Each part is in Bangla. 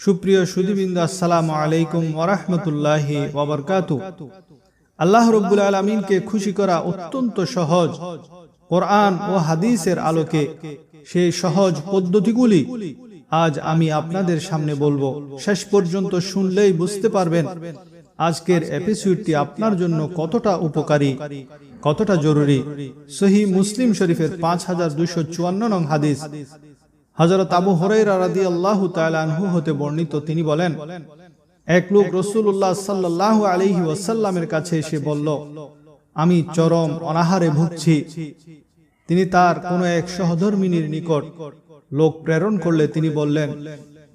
সুপ্রিয় সুদীবৃন্দ আসসালামু আলাইকুম ওরহমতুল্লাহি ওবরকাতু আল্লাহ রব্বুল আলমিনকে খুশি করা অত্যন্ত সহজ কোরআন ও হাদিসের আলোকে সেই সহজ পদ্ধতিগুলি আজ আমি আপনাদের সামনে বলব। শেষ পর্যন্ত শুনলেই বুঝতে পারবেন আজকের এপিসোডটি আপনার জন্য কতটা উপকারী, কতটা জরুরি। সহি মুসলিম শরীফের পাঁচ হাজার দুইশো চুয়ান্ন নং হাদিস। হজরত আবু হরাইরা রাদি আল্লাহ হতে বর্ণিত, তিনি বলেন, এক লোক রসুল্লাহ সাল্লাহ আলহি ওয়াসাল্লামের কাছে এসে বলল, আমি চরম অনাহারে ভুগছি। তিনি তার কোন এক সহধর্মিনীর নিকট লোক প্রেরণ করলে তিনি বললেন,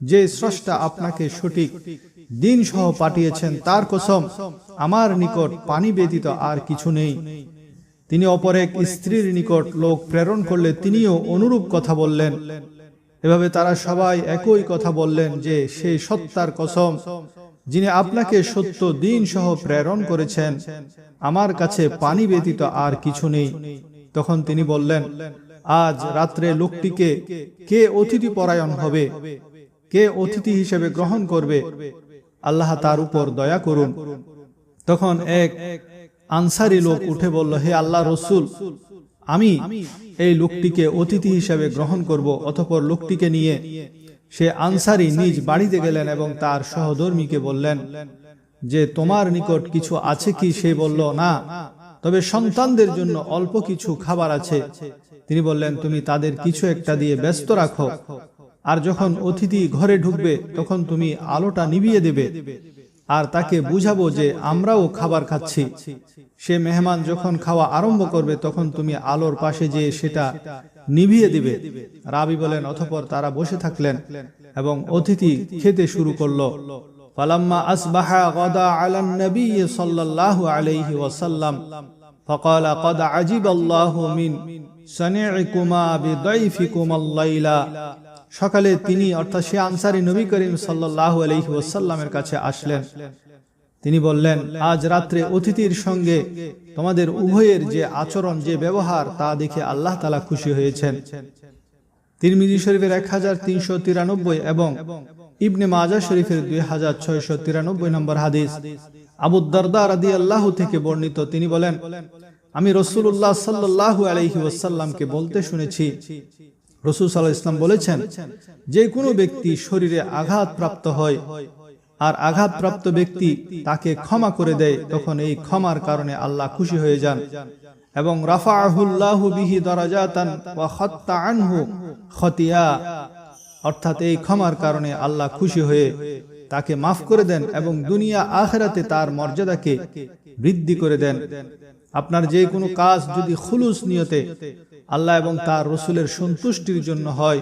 যে স্রষ্টা আপনাকে সঠিক দিন সহ পাঠিয়েছেন তার কসম, আমার নিকট পানি ব্যতীত আর কিছু নেই। তিনি অপর এক স্ত্রীর নিকট লোক প্রেরণ করলে তিনিও অনুরূপ কথা বললেন। এভাবে তারা সবাই একই কথা বললেন যে সেই সত্তার কসম, যিনি আপনাকে সত্য দিন সহ প্রেরণ করেছেন, আমার কাছে পানি ব্যতীত আর কিছু নেই। তখন তিনি বললেন, আজ রাত্রে লোকটিকে কে অতিথি পরায়ণ হবে? কে অতিথি হিসেবে গ্রহণ করবে? আল্লাহ তার উপর দয়া করুন। তখন এক আনসারি লোক উঠে বলল, হে আল্লাহ রসুল আমি এই লোকটিকে অতিথি হিসেবে গ্রহণ করব অতপর লোকটিকে নিয়ে সে আনসারি নিজ বাড়িতে গেলেন এবং তার সহধর্মীকে বললেন, যে তোমার নিকট কিছু আছে কি? সে বলল, না, তবে সন্তানদের জন্য অল্প কিছু খাবার আছে। তিনি বললেন, তুমি তাদের কিছু একটা দিয়ে ব্যস্ত রাখো, আর যখন অতিথি ঘরে ঢুকবে তখন তুমি আলোটা নিভিয়ে দেবে। আর তাকে বুঝাবো যে আমরাও খাবার খাচ্ছি সে মেহমান যখন খাওয়া আরম্ভ করবে তখন তুমি আলোর পাশে যে সেটা নিভিয়ে দিবে রাবি বলেন অথপর তারা বসে থাকলেন এবং অতিথি খেতে শুরু করলো ফালাম্মা আসবাহা গদা আলান নবী সাল্লাল্লাহু আলাইহি ওয়াসাল্লাম فقال قد عجب الله من صنيعكما بضيفكما الليلا সকালে তিনি, অর্থাৎ সে আনসারি নবী করিম সাল্লাহ আলহি ওসাল্লামের কাছে আসলেন। তিনি বললেন, আজ রাত্রে অতিথির সঙ্গে তোমাদের উভয়ের যে আচরণ, যে ব্যবহার, তা দেখে আল্লাহ তালা খুশি হয়েছেন। তিরমিজি শরীফের এক হাজার তিনশো তিরানব্বই এবং ইবনে মাজা শরীফের দুই হাজার ছয়শো তিরানব্বই নম্বর হাদিস। আবু দরদা রাদি আল্লাহ থেকে বর্ণিত, তিনি বলেন, আমি রসুল্লাহ সাল্লাহ আলহি ওসাল্লামকে বলতে শুনেছি রসুল সাল্লাহ ইসলাম বলেছেন যে কোনো ব্যক্তি শরীরে আঘাত প্রাপ্ত হয় আর আঘাতপ্রাপ্ত ব্যক্তি তাকে ক্ষমা করে দেয়, তখন এই ক্ষমার কারণে আল্লাহ খুশি হয়ে যান এবং আনহু খতিয়া, অর্থাৎ এই ক্ষমার কারণে আল্লাহ খুশি হয়ে তাকে মাফ করে দেন এবং দুনিয়া আখেরাতে তার মর্যাদাকে বৃদ্ধি করে দেন। আপনার যে কোনো কাজ যদি খুলুস নিয়তে আল্লাহ এবং তার রসুলের সন্তুষ্টির জন্য হয়।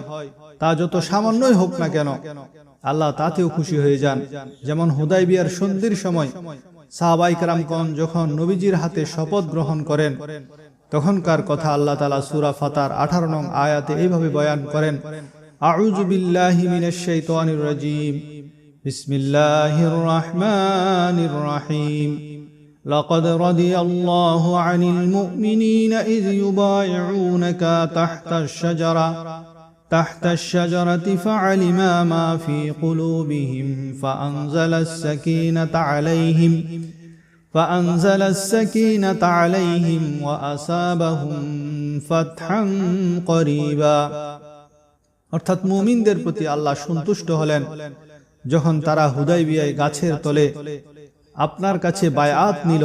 তা যত সামান্যই হোক না কেন, আল্লাহ তাতেও খুশি হয়ে যান। যেমন হুদাই বিয়ার সন্ধির সময় সাহাবাই কারামগণ যখন নবীজির হাতে শপথ গ্রহণ করেন, তখনকার কথা আল্লাহ তালা সুরা ফাতার আঠারো নং আয়াতে এইভাবে বয়ান করেন আউজুবিল্লাহি মিনাশ শাইতানির রাজিম। বিসমিল্লাহির রহমানির রহিম। لقد رضي الله عن المؤمنين إذ يبايعونك تحت الشجرة تحت الشجرة فعلم ما في قلوبهم فأنزل السكينة عليهم فأنزل السكينة عليهم وأصابهم فتحا قريبا অর্থাৎ মুমিনদের প্রতি আল্লাহ সন্তুষ্ট হলেন যখন তারা হুদাই বিয়ায় গাছের তলে আপনার কাছে বায়াত নিল।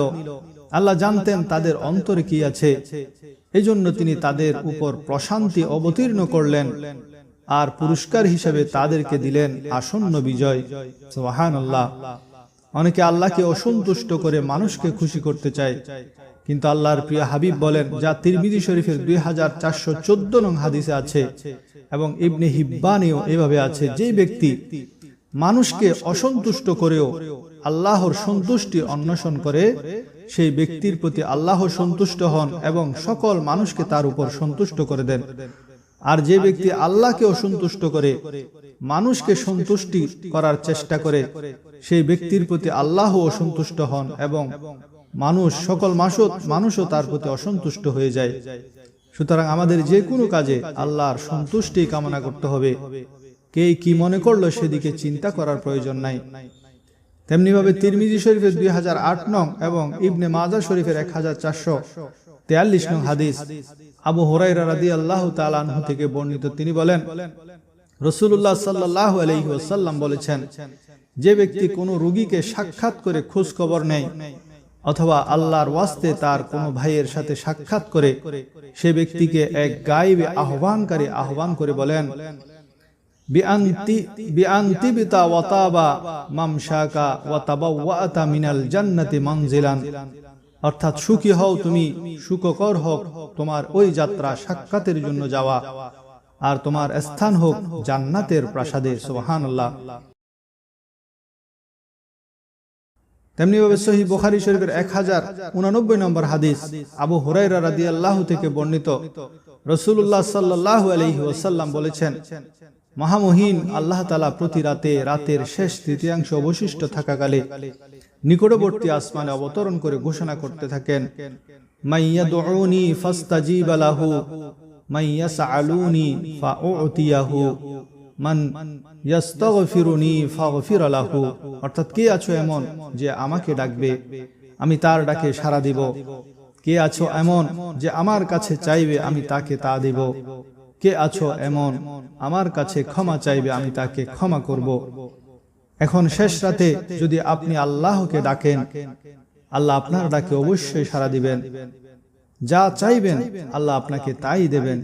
আল্লাহ জানতেন তাদের অন্তরে কি আছে। এজন্য তিনি তাদের উপর প্রশান্তি অবতীর্ণ করলেন আর পুরস্কার হিসেবে তাদেরকে দিলেন আসন্ন বিজয়। সোহান আল্লাহ অনেকে আল্লাহকে অসন্তুষ্ট করে মানুষকে খুশি করতে চায়। কিন্তু আল্লাহর প্রিয় হাবিব বলেন, যা তিরমিদি শরীফের দুই হাজার চারশো চোদ্দ নং হাদিসে আছে এবং ইবনে হিব্বানেও এভাবে আছে। যে ব্যক্তি মানুষকে অসন্তুষ্ট করেও আল্লাহর সন্তুষ্টি অন্বেষণ করে, সেই ব্যক্তির প্রতি আল্লাহ সন্তুষ্ট হন এবং সকল মানুষকে তার উপর সন্তুষ্ট করে দেন। আর যে ব্যক্তি আল্লাহকে অসন্তুষ্ট করে, মানুষকে সন্তুষ্টি করার চেষ্টা করে, সেই ব্যক্তির প্রতি আল্লাহ অসন্তুষ্ট হন এবং মানুষ, সকল মানুষও তার প্রতি অসন্তুষ্ট হয়ে যায়। সুতরাং আমাদের যে কোনো কাজে আল্লাহর সন্তুষ্টি কামনা করতে হবে। কে কি মনে করল সেদিকে চিন্তা করার প্রয়োজন নাই। তেমনিভাবে তিরমিজি শরীফের দুই হাজার আট নং এবং ইবনে মাজা শরীফের এক হাজার চারশো তেয়াল্লিশ নং হাদিস। আবু হরাইরা রাদি আল্লাহ তালানহু থেকে বর্ণিত তিনি বলেন রসুল্লাহ সাল্লাহ আলহিহাল্লাম বলেছেন, যে ব্যক্তি কোনো রুগীকে সাক্ষাৎ করে খোঁজ খবর নেয় অথবা আল্লাহর ওয়াস্তে তার কোনো ভাইয়ের সাথে সাক্ষাৎ করে, সে ব্যক্তিকে এক গাইবে আহ্বানকারী আহ্বান করে বলেন সাক্ষাতের জন্য যাওয়া। আর তোমার স্থান হোক জান্নাতের প্রাসাদে, সুবহানাল্লাহ। তেমনিভাবে সহি বুখারী শরীফের এক হাজার উনানব্বই নম্বর হাদিস আবু হুরাইরা রাদি আল্লাহ থেকে বর্ণিত। রসুল্লাহ সাল্লাহ আলহি বলেছেন মহামহিন আল্লাহ তালা প্রতি রাতে রাতের শেষ তৃতীয়াংশ অবশিষ্ট থাকাকালে নিকটবর্তী আসমানে অবতরণ করে ঘোষণা করতে থাকেন মাইয়া মাইয়া অর্থাৎ কে আছো এমন যে আমাকে ডাকবে? আমি তার ডাকে সাড়া দিব। কে আছো এমন যে আমার কাছে চাইবে আমি তাকে তা দিব। কে আছো এমন? আমার কাছে ক্ষমা চাইবে, আমি তাকে ক্ষমা করব। এখন শেষ রাতে যদি আপনি আল্লাহকে ডাকেন, আল্লাহ আপনার ডাকে অবশ্যই সাড়া দিবেন। যা চাইবেন, আল্লাহ আপনাকে তাই দেবেন।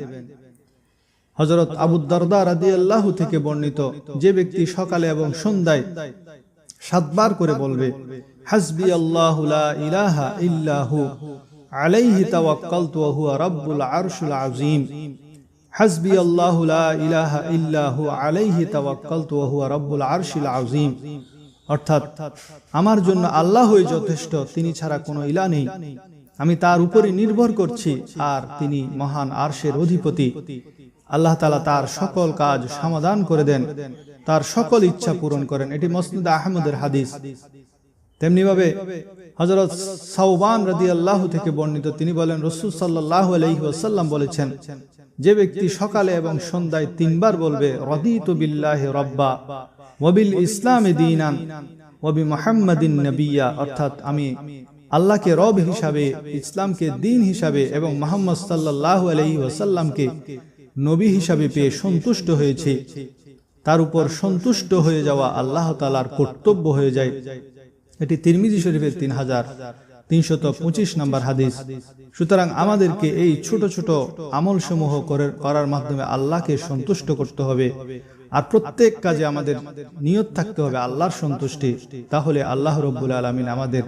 হজরত আবুদ্দারদা রাদি আল্লাহ থেকে বর্ণিত, যে ব্যক্তি সকালে এবং সন্ধ্যায় সাতবার করে বলবে, হাসবি আল্লাহ ইলাহা ইল্লাহু, আলাইহি তাওয়াক্কালতু ওয়া হুয়া রাব্বুল আরশুল আযীম। হাসবি আল্লাহ ইলাহা ইল্লাহু আলাইহি তাওয়াক্কালতু ওয়া হুয়া রাব্বুল আরশিল আযীম। অর্থাৎ আমার জন্য আল্লাহই যথেষ্ট তিনি ছাড়া কোনো ইলা নেই। আমি তার উপরে নির্ভর করছি আর তিনি মহান আরশের অধিপতি। আল্লাহ তালা তার সকল কাজ সমাধান করে দেন তার সকল ইচ্ছা পূরণ করেন। এটি মসনুদ আহমদের হাদিস। তেমনিভাবে হজরত সাউবান রাদি আল্লাহ থেকে বর্ণিত তিনি বলেন রসুল সাল্লাহ আলহি ওসাল্লাম বলেছেন যে ব্যক্তি সকালে এবং সন্ধ্যায় তিনবার বলবে, রদিত বিল্লাহ রব্বা ওয়াবিল ইসলামে দিনান ওয়াবি মোহাম্মদিন নবিয়া। অর্থাৎ আমি আল্লাহকে রব হিসাবে, ইসলামকে দিন হিসাবে এবং মোহাম্মদ সাল্লাহ আলহি ওসাল্লামকে নবী হিসাবে পেয়ে সন্তুষ্ট হয়েছে। তার উপর সন্তুষ্ট হয়ে যাওয়া আল্লাহ তালার কর্তব্য হয়ে যায়। এটি তিরমিজি শরীফের তিন হাজার। তিনশত পঁচিশ নম্বর হাদিস। সুতরাং আমাদেরকে এই ছোট ছোট আমল সমূহ করার মাধ্যমে আল্লাহকে সন্তুষ্ট করতে হবে। আর প্রত্যেক কাজে আমাদের নিয়ত থাকতে হবে আল্লাহর সন্তুষ্টি। তাহলে আল্লাহ রব্বুল আলমিন আমাদের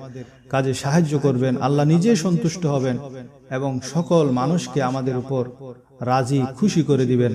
কাজে সাহায্য করবেন, আল্লাহ নিজে সন্তুষ্ট হবেন এবং সকল মানুষকে আমাদের উপর রাজি, খুশি করে দিবেন।